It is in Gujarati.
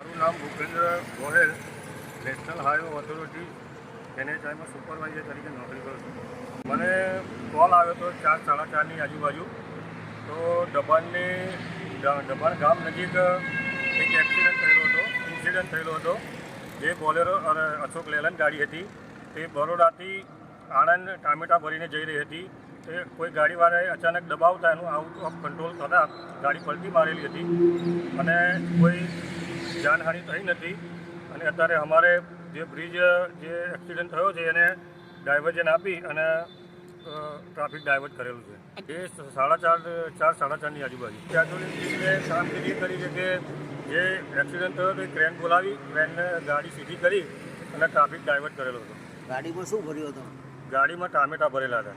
મારું નામ Bhupendra Gohel national highway authority એનએચઆઈમાં supervisor તરીકે નોકરી કરું છું. મને કોલ આવ્યો હતો ચાર, સાડા ચારની આજુબાજુ. તો દબાણની દબાણ ગામ નજીક એક એક્સિડન્ટ થયેલો હતો ઇન્સિડન્ટ થયેલો હતો. જે બોલેરો અને અશોક લેલન ગાડી હતી. તે બરોડાથી આણંદ ટામેટા ભરીને જઈ રહી હતી. તે કોઈ ગાડીવાળાએ અચાનક દબાવતા એનું આઉટ ઓફ કંટ્રોલ થતાં ગાડી પલટી મારેલી હતી. અને કોઈ જાનહાનિ થઈ નથી. અને અત્યારે અમારે જે બ્રિજ જે એક્સિડન્ટ થયો છે એને ડાયવર્જન આપી અને ટ્રાફિક ડાયવર્ટ કરેલું છે. એ સાડા ચાર ચાર સાડા ચારની આજુબાજુ. ત્યાં સુધી ટીમે કામગીરી કરી છે કે જે એક્સિડન્ટ થયો તો એ ક્રેન બોલાવી ક્રેનને ગાડી સીધી કરી અને ટ્રાફિક ડાયવર્ટ કરેલો હતો. ગાડીમાં શું ભર્યું હતું? ગાડીમાં ટામેટા ભરેલા હતા.